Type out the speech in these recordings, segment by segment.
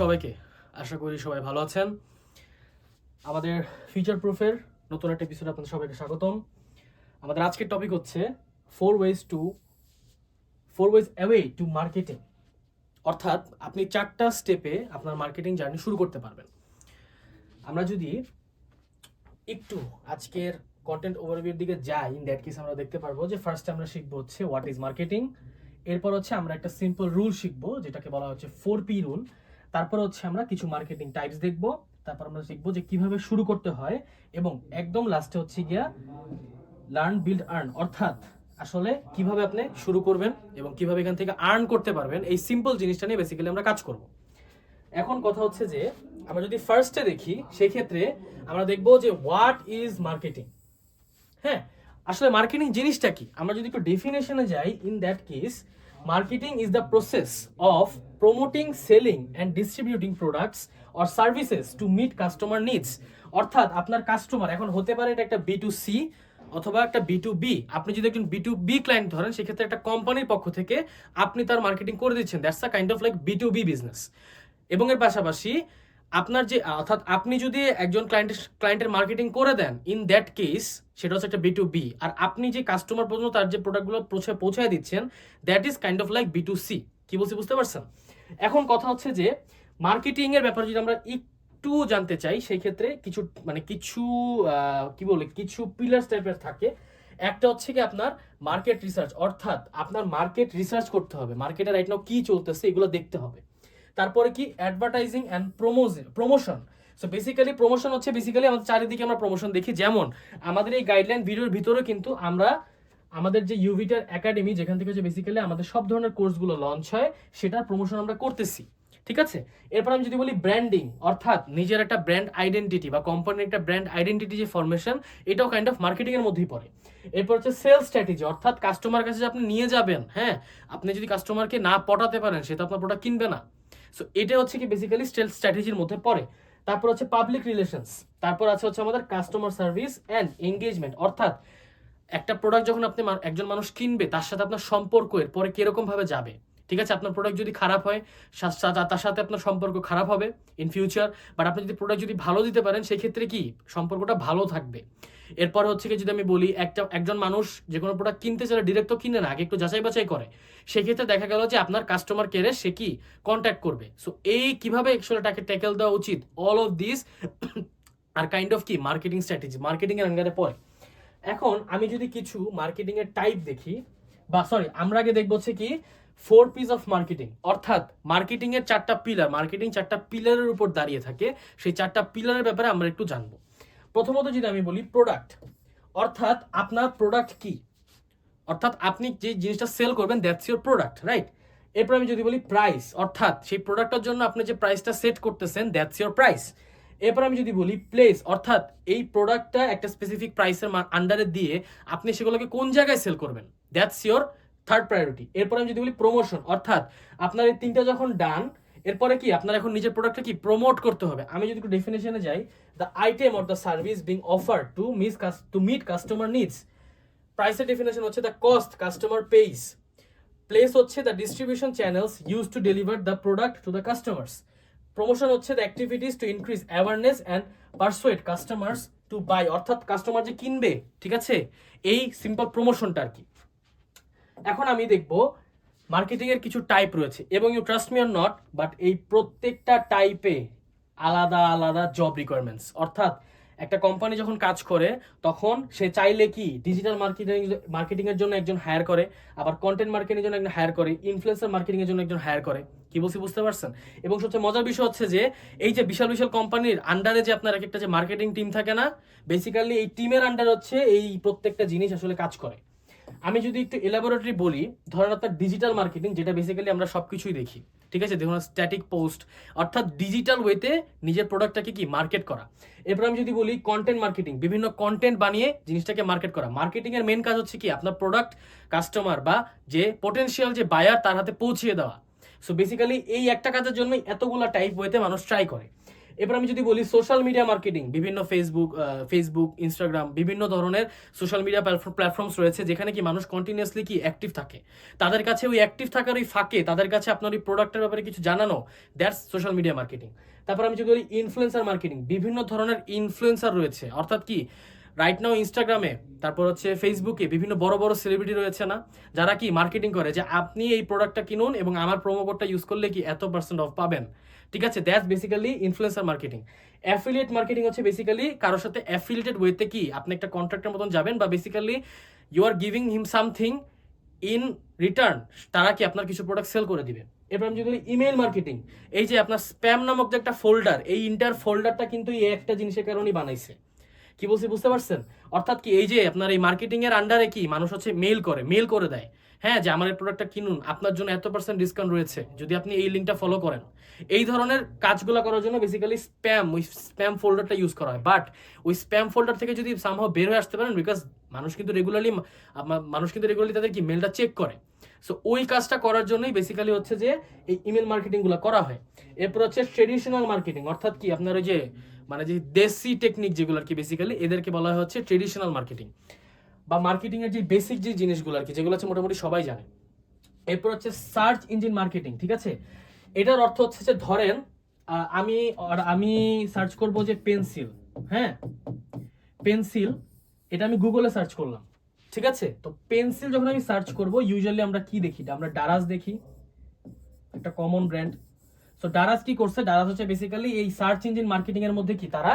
সবাইকে। আশা করি সবাই ভালো আছেন। আমাদের ফিউচার প্রুফের নতুন একটা এপিসোড আপনাদের সবাইকে স্বাগতম। আমাদের আজকের টপিক হচ্ছে four ways to four ways away to marketing অর্থাৎ আপনি চারটা স্টেপে আপনার মার্কেটিং জার্নি শুরু করতে পারবেন। আমরা যদি একটু আজকের কন্টেন্ট ওভারভিউর দিকে যাই ইন দ্যাট কেস আমরা দেখতে পারব যে ফার্স্টে আমরা শিখব হচ্ছে হোয়াট ইজ মার্কেটিং এরপর হচ্ছে আমরা একটা সিম্পল রুল শিখব, যেটাকে বলা হচ্ছে ফোর পি রুল তারপর হচ্ছে আমরা কিছু মার্কেটিং টাইপস দেখব, তারপর আমরা শিখব যে কীভাবে শুরু করতে হয় এবং একদম লাস্টে হচ্ছে গিয়া লার্ন বিল্ড আর্ন অর্থাৎ আসলে কীভাবে আপনি শুরু করবেন এবং কীভাবে এখান থেকে আর্ন করতে পারবেন, এই সিম্পল জিনিসটা নিয়ে বেসিক্যালি আমরা কাজ করব। এখন কথা হচ্ছে যে আমরা যদি ফার্স্টে দেখি সেই ক্ষেত্রে আমরা দেখব যে হোয়াট ইজ মার্কেটিং হ্যাঁ আসলে মার্কেটিং জিনিসটা কি? আমরা যদি একটু ডেফিনেশনে যাই in that case marketing is the process of promoting selling and distributing products or services to meet customer needs অর্থাৎ আপনার কাস্টমার এখন হতে পারে এটা একটা বি টু সি অথবা একটা বি টু বি আপনি যদি একজন বি টু বি ক্লায়েন্ট ধরেন, সেক্ষেত্রে একটা কোম্পানির পক্ষ থেকে আপনি তার মার্কেটিং করে দিচ্ছেন। That's a kind of like B to B business এবং এর পাশাপাশি আপনার যে, অর্থাৎ আপনি যদি একজন ক্লায়েন্টের ক্লায়েন্টের মার্কেটিং করে দেন ইন দ্যাট কেস সেটা হচ্ছে একটা বি টু বি আর আপনি যে কাস্টমার পর্যন্ত তার যে প্রোডাক্টগুলো পৌঁছে, পৌঁছায় দিচ্ছেন that is kind of like B to C কি বলছি বুঝতে পারছেন? এখন কথা হচ্ছে যে মার্কেটিং এর ব্যাপারে যদি আমরা একটু জানতে চাই, সেই ক্ষেত্রে কিছু মানে কিছু কি বলে, কিছু পিলার্স টাইপের থাকে। একটা হচ্ছে কি আপনার মার্কেট রিসার্চ অর্থাৎ আপনার মার্কেট রিসার্চ করতে হবে। মার্কেটে রাইট নাও কি চলতেছে, এগুলো দেখতে হবে। তারপরে কি? Advertising and promotion promotion so basically promotion হচ্ছে বেসিক্যালি আমাদের চারিদিকে আমরা প্রমোশন দেখি। যেমন আমাদের এই গাইডলাইন ভিডিওর ভিতরে কিন্তু আমরা আমাদের যে ইউভিটার একাডেমি যেখান থেকে হচ্ছে বেসিক্যালি আমাদের সব ধরনের কোর্সগুলো লঞ্চ হয়, সেটার প্রমোশন আমরা করতেছি। ঠিক আছে? এরপর আমি যদি বলি ব্র্যান্ডিং অর্থাৎ নিজের একটা ব্র্যান্ড আইডেন্টিটি বা কোম্পানির একটা ব্র্যান্ড আইডেন্টিটি যে ফরমেশন এটাও কাইন্ড অফ মার্কেটিং এর মধ্যেই পড়ে। এরপর হচ্ছে সেলস স্ট্র্যাটেজি অর্থাৎ কাস্টমার কাছে আপনি নিয়ে যাবেন হ্যাঁ? আপনি যদি কাস্টমারকে না পটাতে পারেন, সে তো আপনার প্রোডাক্ট কিনবে না। সো এটা হচ্ছে কি বেসিক্যালি সেলস স্ট্র্যাটেজির মধ্যে পড়ে। তারপর হচ্ছে পাবলিক রিলেশনস তারপর আছে হচ্ছে আমাদের কাস্টমার সার্ভিস অ্যান্ড এঙ্গেজমেন্ট অর্থাৎ একটা প্রোডাক্ট যখন আপনি একজন মানুষ কিনবে, তার সাথে আপনার সম্পর্ক এরপরে কীরকম ভাবে যাবে। ঠিক আছে, আপনার প্রোডাক্ট যদি খারাপ হয় তার সাথে আপনার সম্পর্ক খারাপ হবে ইন ফিউচার বাট আপনি যদি প্রোডাক্ট যদি ভালো দিতে পারেন, সেই ক্ষেত্রে কি? সম্পর্কটা ভালো থাকবে। এরপর হচ্ছে কি, যদি আমি বলি, একটা, একজন মানুষ যে কোনো প্রোডাক্ট কিনতে চাইলে ডিরেক্ট তো কিনে না, আগে একটু যাচাই বাছাই করে। সেক্ষেত্রে দেখা গেল যে আপনার কাস্টমার কেয়ারে সে কি? কন্ট্যাক্ট করবে। সো এই কীভাবে অ্যাকচুয়ালি তাকে ট্যাকেল দেওয়া উচিত? All of this are kind of কি? মার্কেটিং স্ট্র্যাটেজি মার্কেটিং এর আন্ডারে পড়ে। এখন আমি যদি কিছু মার্কেটিং এর টাইপ দেখি, বা সরি আমরা আগে দেখব হচ্ছে কি ফোর পিস অফ মার্কেটিং অর্থাৎ মার্কেটিং এর চারটা পিলার মার্কেটিং চারটা পিলারের উপর দাঁড়িয়ে থাকে, সেই চারটা পিলারের ব্যাপারে আমরা একটু জানব। প্রথমত যদি আমি বলি প্রোডাক্ট অর্থাৎ আপনার প্রোডাক্ট কি? অর্থাৎ আপনি যে জিনিসটা সেল করবেন দ্যাটস ইউর প্রোডাক্ট রাইট এরপর আমি যদি বলি প্রাইস অর্থাৎ সেই প্রোডাক্টটার জন্য আপনি যে প্রাইসটা সেট করতেছেন দ্যাটস ইউর প্রাইস এরপর আমি যদি বলি প্লেস অর্থাৎ এই প্রোডাক্টটা একটা স্পেসিফিক প্রাইসের আন্ডারে দিয়ে আপনি সেগুলোকে কোন জায়গায় সেল করবেন? দ্যাটস ইউর থার্ড প্রায়োরিটি এরপরে আমি যদি বলি প্রমোশন অর্থাৎ আপনার এই তিনটা যখন ডান এরপরে কি আপনার এখন নিজের প্রোডাক্টটা কি প্রমোট করতে হবে? আমি যদি একটু ডেফিনেশনে যাই the item or the service being offer to miss to meet customer needs প্রাইসের ডেফিনেশন হচ্ছে the cost customer pays place হচ্ছে the distribution channels use to deliver the product to the customers promotion হচ্ছে the activities to increase awareness and persuade customers to buy অর্থাৎ customer যে কিনবে, ঠিক আছে? এই সিম্পল প্রমোশনটা আর কি। এখন আমি দেখব মার্কেটিং এর কিছু টাইপ রয়েছে, এবং you trust me or not but এই প্রত্যেকটা টাইপে আলাদা আলাদা জব রিকোয়ারমেন্টস অর্থাৎ একটা কোম্পানি যখন কাজ করে, তখন সে চাইলে কি ডিজিটাল মার্কেটিং মার্কেটিং এর জন্য একজন হায়ার করে, আবার কন্টেন্ট মার্কেটিং এর জন্য একজন হায়ার করে ইনফ্লুয়েন্সার মার্কেটিং এর জন্য একজন হায়ার করে। কি বলছি বুঝতে পারছেন? এবং সবচেয়ে মজার বিষয় হচ্ছে যে, এই যে বিশাল বিশাল কোম্পানির আন্ডারে যে আপনার এক একটা যে মার্কেটিং টিম থাকে না বেসিক্যালি এই টিমের আন্ডার হচ্ছে এই প্রত্যেকটা জিনিস আসলে কাজ করে। আমি যদি একটু এলাবোরেটরি বলি, ধরেন আপনার ডিজিটাল মার্কেটিং যেটা বেসিক্যালি আমরা সব কিছুই দেখি, ঠিক আছে? দেখুন স্ট্যাটিক পোস্ট অর্থাৎ ডিজিটাল ওয়েতে নিজের প্রোডাক্টটাকে কি? মার্কেট করা। এরপর আমি যদি বলি কন্টেন্ট মার্কেটিং বিভিন্ন কন্টেন্ট বানিয়ে জিনিসটাকে মার্কেট করা। মার্কেটিং এর মেন কাজ হচ্ছে কি? আপনার প্রোডাক্ট কাস্টমার বা যে পোটেনশিয়াল যে বায়ার তার হাতে পৌঁছিয়ে দেওয়া। সো বেসিক্যালি এই একটা কাজের জন্যই এতগুলা টাইপ ওয়েতে মানুষ ট্রাই করে। এবার আমি যদি বলি সোশ্যাল মিডিয়া মার্কেটিং বিভিন্ন ফেসবুক ফেসবুক ইনস্টাগ্রাম বিভিন্ন ধরনের সোশ্যাল মিডিয়া প্ল্যাটফর্মস রয়েছে যেখানে কি মানুষ কন্টিনিউসলি কি অ্যাক্টিভ থাকে। তাদের কাছে ওই অ্যাক্টিভ থাকার ওই ফাঁকে তাদের কাছে আপনার ওই প্রোডাক্টের ব্যাপারে কিছু জানানো দ্যাটস সোশ্যাল মিডিয়া মার্কেটিং তারপর আমি যদি বলি ইনফ্লুয়েন্সার মার্কেটিং বিভিন্ন ধরনের ইনফ্লুয়েন্সার রয়েছে। অর্থাৎ কি রাইট নাও ইনস্টাগ্রামে তারপর হচ্ছে ফেসবুকে বিভিন্ন বড় বড় সেলিব্রিটি রয়েছে না, যারা কি মার্কেটিং করে যে আপনি এই প্রোডাক্টটা কিনুন এবং আমার প্রোমো কোডটা ইউজ করলে কি এত পার্সেন্ট অফ পাবেন। ঠিক আছে that's basically influencer marketing affiliate marketing হচ্ছে বেসিক্যালি কারোর সাথে অ্যাফিলিয়েটেড ওয়েতে কি আপনি একটা কন্ট্রাক্টের মতন যাবেন বা basically you are giving him something in return তারা কি আপনার কিছু প্রোডাক্ট সেল করে দিবে। এরপর আমি যদি ইমেল মার্কেটিং এই যে আপনার স্প্যাম নামক যে একটা ফোল্ডার এই ইন্টার ফোল্ডারটা কিন্তু এই একটা জিনিসের কারণেই বানাইছে। কি বলছি বুঝতে পারছেন? অর্থাৎ কি এই যে আপনার এই মার্কেটিং এর আন্ডারে কি মানুষ হচ্ছে মেল করে মেল করে দেয়। হ্যাঁ যে আমার এই প্রোডাক্টটা কিনুন, আপনার জন্য এত পার্সেন্ট ডিসকাউন্ট রয়েছে, যদি আপনি এই লিঙ্কটা ফলো করেন। এই ধরনের কাজগুলো করার জন্য বেসিক্যালি স্প্যাম ওই স্প্যাম ফোল্ডারটা ইউজ করা হয়। বাট ওই স্প্যাম ফোল্ডার থেকে যদি সামহাও বের হয়ে আসতে পারেন বিকজ মানুষ কিন্তু রেগুলারলি মানুষ কিন্তু রেগুলারলি তাদের কি মেলটা চেক করে। সো ওই কাজটা করার জন্যই বেসিক্যালি হচ্ছে যে এই ইমেল মার্কেটিংগুলো করা হয়। এরপর হচ্ছে ট্রেডিশনাল মার্কেটিং অর্থাৎ কি আপনার ওই যে মানে যে দেশি টেকনিক যেগুলো আর কি বেসিক্যালি এদেরকে বলা হচ্ছে ট্রেডিশনাল মার্কেটিং বা মার্কেটিং এর যে বেসিক যে জিনিসগুলো আর কি যেগুলো হচ্ছে মোটামুটি সবাই জানে। এরপর হচ্ছে সার্চ ইঞ্জিন মার্কেটিং ঠিক আছে? এটার অর্থ হচ্ছে যে ধরেন আমি আমি সার্চ করব যে পেন্সিল হ্যাঁ? পেন্সিল এটা আমি গুগলে সার্চ করলাম, ঠিক আছে? তো পেন্সিল যখন আমি সার্চ করব ইউজুয়ালি আমরা কি দেখি? আমরা ডারাস দেখি, একটা কমন ব্র্যান্ড সো ডারাস কি করছে? ডারাস হচ্ছে বেসিক্যালি এই সার্চ ইঞ্জিন মার্কেটিং এর মধ্যে কি? তারা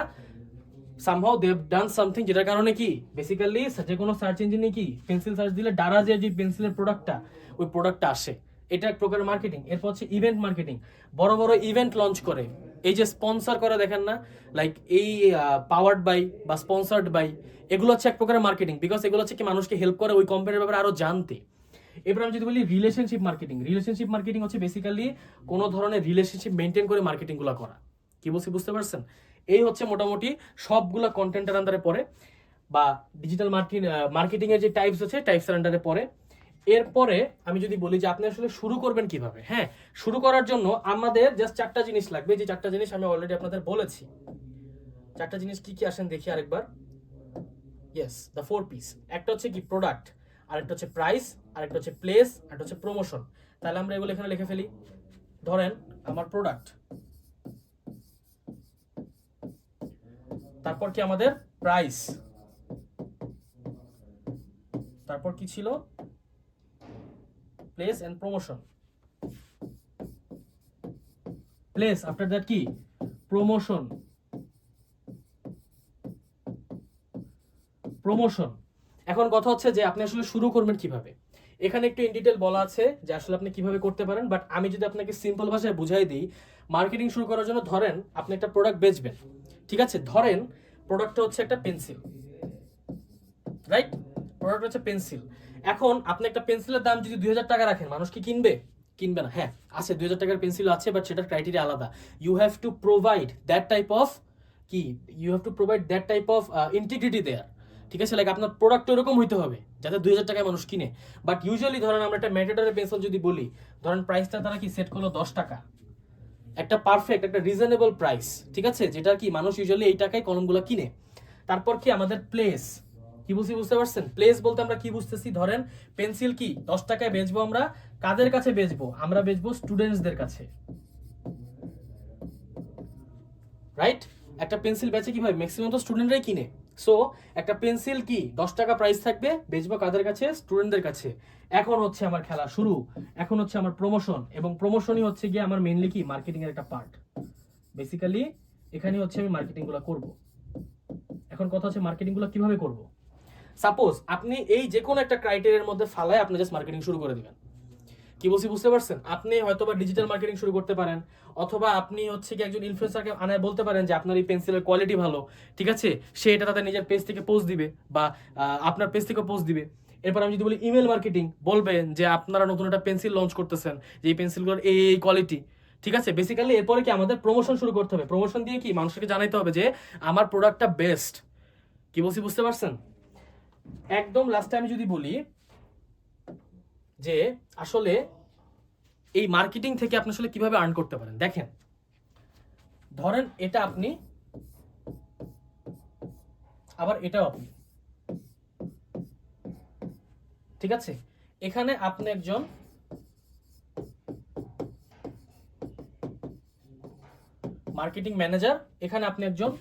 সামহাও দেভ ডান সামথিং যেটার কারণে কি? বেসিক্যালি যে কোনো সার্চ ইঞ্জিনে কি? পেন্সিল সার্চ দিলে ডারাজের যে পেন্সিলের প্রোডাক্টটা ওই প্রোডাক্টটা আসে। এটা এক প্রকার মার্কেটিং এরপর হচ্ছে ইভেন্ট মার্কেটিং বড় বড় ইভেন্ট লঞ্চ করে। এই যে স্পন্সর করে দেখেন না? লাইক এই পাওয়ার্ড বাই বা স্পন্সার্ড বাই এগুলো হচ্ছে এক প্রকারের মার্কেটিং বিকজ এগুলো হচ্ছে কি মানুষকে হেল্প করে ওই কোম্পানির ব্যাপারে আরও জানতে। এবার আমি যদি বলি রিলেশনশিপ মার্কেটিং রিলেশনশিপ মার্কেটিং হচ্ছে বেসিক্যালি কোনো ধরনের রিলেশনশিপ মেনটেন করে মার্কেটিংগুলো করা। কি বলছি বুঝতে পারছেন? এই হচ্ছে মোটামুটি সবগুলা কন্টেন্টের আন্ডারে পড়ে বা ডিজিটাল মার্কেটিং মার্কেটিং এর যে টাইপস আছে টাইপস এর আন্ডারে পড়ে। এরপরে আমি যদি বলি যে আপনি আসলে শুরু করবেন কীভাবে? হ্যাঁ শুরু করার জন্য আমাদের জাস্ট চারটা জিনিস লাগবে। যে চারটা জিনিস আমি অলরেডি আপনাদের বলেছি। চারটা জিনিস কি কি আসেন দেখি আরেকবার। ইয়েস দ্য ফোর পিস একটা হচ্ছে কি প্রোডাক্ট আরেকটা হচ্ছে প্রাইস আরেকটা হচ্ছে প্লেস আরেকটা হচ্ছে প্রমোশন তাহলে আমরা এগুলো এখানে লিখে ফেলি। ধরেন আমার প্রোডাক্ট তারপর কি আমাদের? প্রাইস তারপর কি ছিল? Place and promotion place after that কি? প্রমোশন প্রমোশন এখন কথা হচ্ছে যে আপনি আসলে শুরু করবেন কীভাবে? এখানে একটু ইন ডিটেল বলা আছে যে আসলে আপনি কীভাবে করতে পারেন বাট আমি যদি আপনাকে সিম্পল ভাষায় বুঝাই দিই মার্কেটিং শুরু করার জন্য ধরেন আপনি একটা প্রোডাক্ট বেচবেন, ঠিক আছে? ধরেন প্রোডাক্টটা হচ্ছে একটা পেন্সিল রাইট প্রোডাক্ট হচ্ছে পেন্সিল এখন আপনি একটা পেন্সিলের দাম যদি দুই হাজার টাকা রাখেন, মানুষ কি কিনবে? কিনবে না হ্যাঁ আছে দুই হাজার টাকার পেন্সিল আছে বাট সেটার ক্রাইটেরিয়া আলাদা। You have to provide that type of কি? You have to provide that type of integrity there ঠিক আছে? লাইক আপনার প্রোডাক্ট এরকম হইতে হবে, যাতে দুই হাজার টাকায় মানুষ কিনে। বাট ইউজুয়ালি ধরেন আমরা একটা ম্যাটেডারের পেন্সিল যদি বলি, ধরেন প্রাইসটা তারা কি সেট করল দশ টাকা? একটা পারফেক্ট একটা রিজনেবল প্রাইস ঠিক আছে? যেটা কি মানুষ ইউজুয়ালি এই টাকায় কলমগুলো কিনে। তারপর কি আমাদের প্লেস কি বুঝি বুঝতে পারছেন? প্লেস বলতে আমরা কি বুঝতেছি? ধরেন পেন্সিল কি দশ টাকায় বেচবো আমরা? কাদের কাছে বেচবো? আমরা বেচবো স্টুডেন্টসদের কাছে। রাইট একটা পেন্সিল বেচে কীভাবে ম্যাক্সিমাম তো স্টুডেন্টরাই কিনে। সো একটা পেন্সিল কি? দশ টাকা প্রাইস থাকবে, বেচবো কাদের কাছে? স্টুডেন্টদের কাছে। এখন হচ্ছে আমার খেলা শুরু। এখন হচ্ছে আমার প্রমোশন এবং প্রমোশনই হচ্ছে গিয়ে আমার মেনলি কি? মার্কেটিং এর একটা পার্ট বেসিক্যালি এখানে হচ্ছে আমি মার্কেটিংগুলো করব। এখন কথা হচ্ছে মার্কেটিংগুলো কীভাবে করব? সাপোজ আপনি এই যে কোনো একটা ক্রাইটেরিয়ার মধ্যে ফালায় আপনি জাস্ট মার্কেটিং শুরু করে দিবেন। কি বলছি বুঝতে পারছেন? আপনি হয়তো বা ডিজিটাল মার্কেটিং শুরু করতে পারেন, অথবা আপনি হচ্ছে কি একজন ইনফ্লুয়েন্সারকে আনায় বলতে পারেন যে আপনার এই পেন্সিলের কোয়ালিটি ভালো, ঠিক আছে? সে এটা তাদের নিজের পেজ থেকে পোস্ট দিবে বা আপনার পেজ থেকে পোস্ট দিবে। এরপর আমি যদি বলি ইমেল মার্কেটিং বলবেন যে আপনারা নতুন একটা পেন্সিল লঞ্চ করতেছেন, যে এই পেন্সিলগুলোর এই এই কোয়ালিটি ঠিক আছে? বেসিক্যালি এরপরে কি আমাদের প্রমোশন শুরু করতে হবে। প্রমোশন দিয়ে কি মানুষকে জানাইতে হবে যে আমার প্রোডাক্টটা বেস্ট কি বলছি বুঝতে পারছেন? একদম লাস্টে আমি যদি বলি যে আসলে এই মার্কেটিং থেকে আপনি আসলে কীভাবে আর্ন করতে পারেন? দেখেন, ধরেন এটা আপনি, আবার এটাও আপনি। ঠিক আছে? এখানে আপনি একজন মার্কেটিং ম্যানেজার এখানে আপনি একজন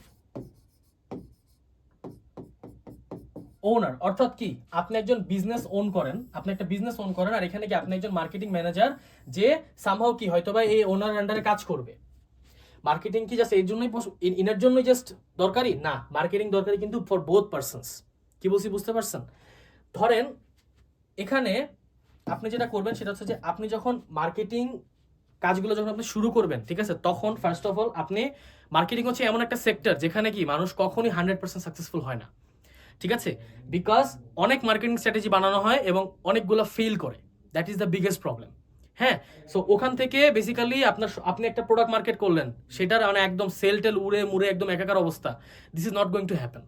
ওনার অর্থাৎ কি? আপনি একজন বিজনেস ওন করেন, আপনি একটা বিজনেস ওন করেন, আর এখানে কি আপনি একজন মার্কেটিং ম্যানেজার যে সামহাও কি হয়তো বা এই ওনার আন্ডারে কাজ করবে। মার্কেটিং কি জাস্ট এর জন্যই ইনার জন্যই জাস্ট দরকারি? না মার্কেটিং দরকারি কিন্তু ফর বোথ পার্সনস কি বলছি, বুঝতে পারছেন? ধরেন, এখানে আপনি যেটা করবেন সেটা হচ্ছে যে আপনি যখন মার্কেটিং কাজগুলো যখন আপনি শুরু করবেন, ঠিক আছে? তখন ফার্স্ট অফ অল আপনি মার্কেটিং হচ্ছে এমন একটা সেক্টর যেখানে কি মানুষ কখনই হান্ড্রেড পার্সেন্ট সাকসেসফুল হয় না। ঠিক আছে? বিকজ অনেক মার্কেটিং স্ট্র্যাটেজি বানানো হয় এবং অনেকগুলো ফেল করে। That is the biggest problem হ্যাঁ? সো ওখান থেকে বেসিক্যালি আপনার আপনি একটা প্রোডাক্ট মার্কেট করলেন, সেটার মানে একদম সেল টেল উড়ে মুড়ে একদম একাকার অবস্থা। This is not going to happen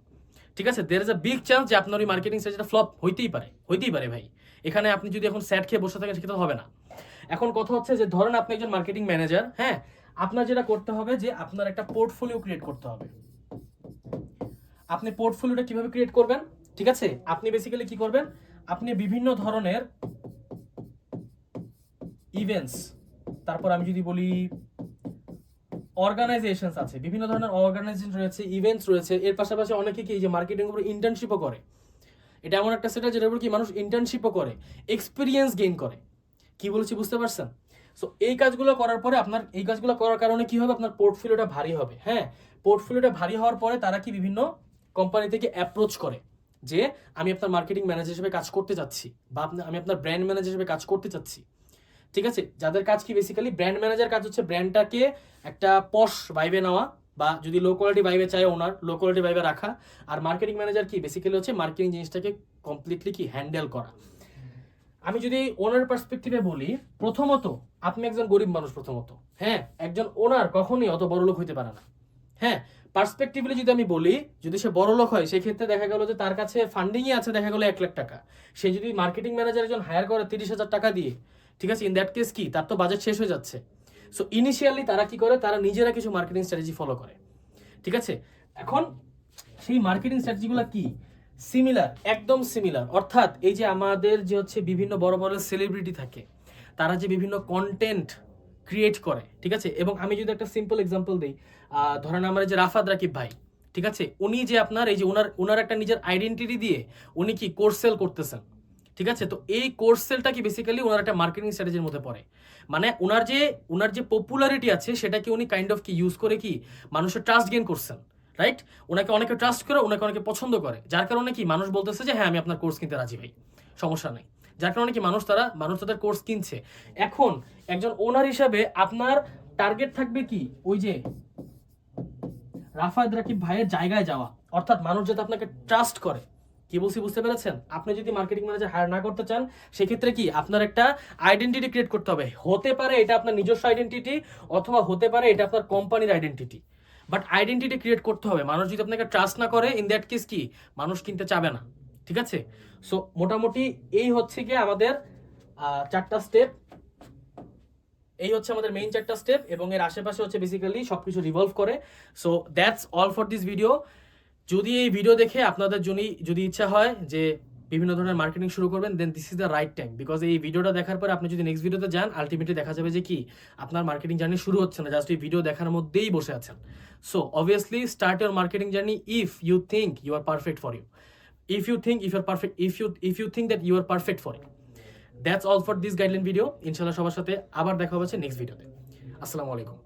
ঠিক আছে? There is a big chance যে আপনার ওই মার্কেটিং স্ট্র্যাটেজিটা ফ্লপ হইতেই পারে হইতেই পারে ভাই। এখানে আপনি যদি এখন স্যাট খেয়ে বসে থাকেন, সেটা হবে না। এখন কথা হচ্ছে যে, ধরেন আপনি একজন মার্কেটিং ম্যানেজার হ্যাঁ? আপনার যেটা করতে হবে যে, আপনার একটা পোর্টফোলিও ক্রিয়েট করতে হবে। আপনি পোর্টফোলিওটা কীভাবে ক্রিয়েট করবেন? ঠিক আছে? আপনি বেসিক্যালি কি করবেন? আপনি বিভিন্ন ধরনের ইভেন্টস তারপর আমি যদি বলি অর্গানাইজেশনস আছে, বিভিন্ন ধরনের অর্গানাইজেশন রয়েছে ইভেন্টস রয়েছে, এর পাশাপাশি অনেকে কি যে মার্কেটিং উপরে ইন্টার্নশিপও করে? এটা এমন একটা সেটা যেটার উপর কি মানুষ ইন্টার্নশিপও করে এক্সপিরিয়েন্স গেইন করে। কি বলেছি বুঝতে পারছেন? সো এই কাজগুলো করার পরে আপনার, এই কাজগুলো করার কারণে কি হবে? আপনার পোর্টফোলিওটা ভারী হবে। হ্যাঁ? পোর্টফোলিওটা ভারী হওয়ার পরে তারা কি বিভিন্ন কোম্পানি থেকে অ্যাপ্রোচ করে যে, আমি আপনার মার্কেটিং ম্যানেজার হিসেবে কাজ করতে চাচ্ছি বা আমি আপনার ব্র্যান্ড ম্যানেজার হিসেবে কাজ করতে চাচ্ছি। ঠিক আছে? যাদের কাজ কি বেসিক্যালি ব্র্যান্ড ম্যানেজার কাজ হচ্ছে ব্র্যান্ডটাকে একটা পশ ভাইবে নেওয়া বা যদি লো কোয়ালিটি ভাইবে চায় ওনার লো কোয়ালিটি ভাইবে রাখা। আর মার্কেটিং ম্যানেজার কি? বেসিক্যালি হচ্ছে মার্কেটিং জিনিসটাকে কমপ্লিটলি কি হ্যান্ডেল করা। আমি যদি ওনার পার্সপেক্টিভে বলি, প্রথমত আপনি একজন গরিব মানুষ প্রথমত। হ্যাঁ? একজন ওনার কখনোই অত বড় লোক হইতে পারে না। হ্যাঁ পার্সপেক্টিভলি যদি আমি বলি, যদি সে বড় লোক হয় সেই ক্ষেত্রে দেখা গেল যে তার কাছে ফান্ডিংই আছে, দেখা গেলো এক লাখ টাকা। সে যদি মার্কেটিং ম্যানেজার একজন হায়ার করে তিরিশ হাজার টাকা দিয়ে, ঠিক আছে ইন দ্যাট কেস কি? তার তো বাজেট শেষ হয়ে যাচ্ছে। সো ইনিশিয়ালি তারা কি করে? তারা নিজেরা কিছু মার্কেটিং স্ট্র্যাটেজি ফলো করে। ঠিক আছে? এখন সেই মার্কেটিং স্ট্র্যাটেজিগুলো কি? সিমিলার একদম সিমিলার অর্থাৎ এই যে আমাদের যে হচ্ছে বিভিন্ন বড় বড় সেলিব্রিটি থাকে, তারা যে বিভিন্ন কন্টেন্ট ক্রিয়েট করে, ঠিক আছে? এবং আমি যদি একটা সিম্পল এক্সাম্পল দিই ধরেন আমার যে রাফাত রাকিব ভাই, ঠিক আছে? উনি যে আপনার এই যে ওনার ওনার একটা নিজের আইডেন্টিটি দিয়ে উনি কি কোর্স সেল করতেছেন, ঠিক আছে? তো এই কোর্স সেলটা কি বেসিক্যালি ওনার একটা মার্কেটিং স্ট্র্যাটেজির মধ্যে পড়ে। মানে ওনার যে ওনার যে পপুলারিটি আছে, সেটাকে উনি কাইন্ড অফ কি ইউজ করে কি মানুষের ট্রাস্ট গেইন করছেন রাইট ওনাকে অনেকে ট্রাস্ট করে ওনাকে অনেকে পছন্দ করে। যার কারণে কি মানুষ বলতেছে যে হ্যাঁ আমি আপনার কোর্স কিনতে রাজি ভাই, সমস্যা নাই। যার কারণে কি মানুষ তারা, মানুষ তাদের কোর্স কিনছে। এখন একজন ওনার হিসাবে আপনার টার্গেট থাকবে কি? ওই যে রাফায়েদ রাকিব ভাইয়ের জায়গায় যাওয়া। অর্থাৎ মানুষ যাতে আপনাকে ট্রাস্ট করে। কি বলছি, বুঝতে পেরেছেন? আপনি যদি মার্কেটিং ম্যানেজার হায়ার না করতে চান, সেক্ষেত্রে কি আপনার একটা আইডেন্টিটি ক্রিয়েট করতে হবে। হতে পারে এটা আপনার নিজস্ব আইডেন্টিটি অথবা হতে পারে এটা আপনার কোম্পানির আইডেন্টিটি বাট আইডেন্টিটি ক্রিয়েট করতে হবে। মানুষ যদি আপনাকে ট্রাস্ট না করে ইন দ্যাট কেস কি? মানুষ কিনতে চাবে না। ঠিক আছে? সো মোটামুটি এই হচ্ছে কি আমাদের চারটা স্টেপ এই হচ্ছে আমাদের মেইন চারটা স্টেপ এবং এর আশেপাশে হচ্ছে বেসিক্যালি সবকিছু রিভলভ করে। So that's all for this video যদি এই ভিডিও দেখে আপনাদের জন্য, যদি ইচ্ছা হয় যে বিভিন্ন ধরনের মার্কেটিং শুরু করবেন then this is the right time because এই ভিডিওটা দেখার পরে আপনি যদি নেক্সট ভিডিওতে যান আলটিমেটলি দেখা যাবে যে কি, আপনার মার্কেটিং জার্নি শুরু হচ্ছে না জাস্ট এই ভিডিও দেখার মধ্যেই বসে আছেন। So obviously start your marketing journey if you think you are perfect for you if you think if your perfect if you if you think that you are perfect for you that's all for this guideline video ইনশাল্লাহ সবার সাথে আবার দেখা হচ্ছে next ভিডিওতে আসসালামু আলাইকুম।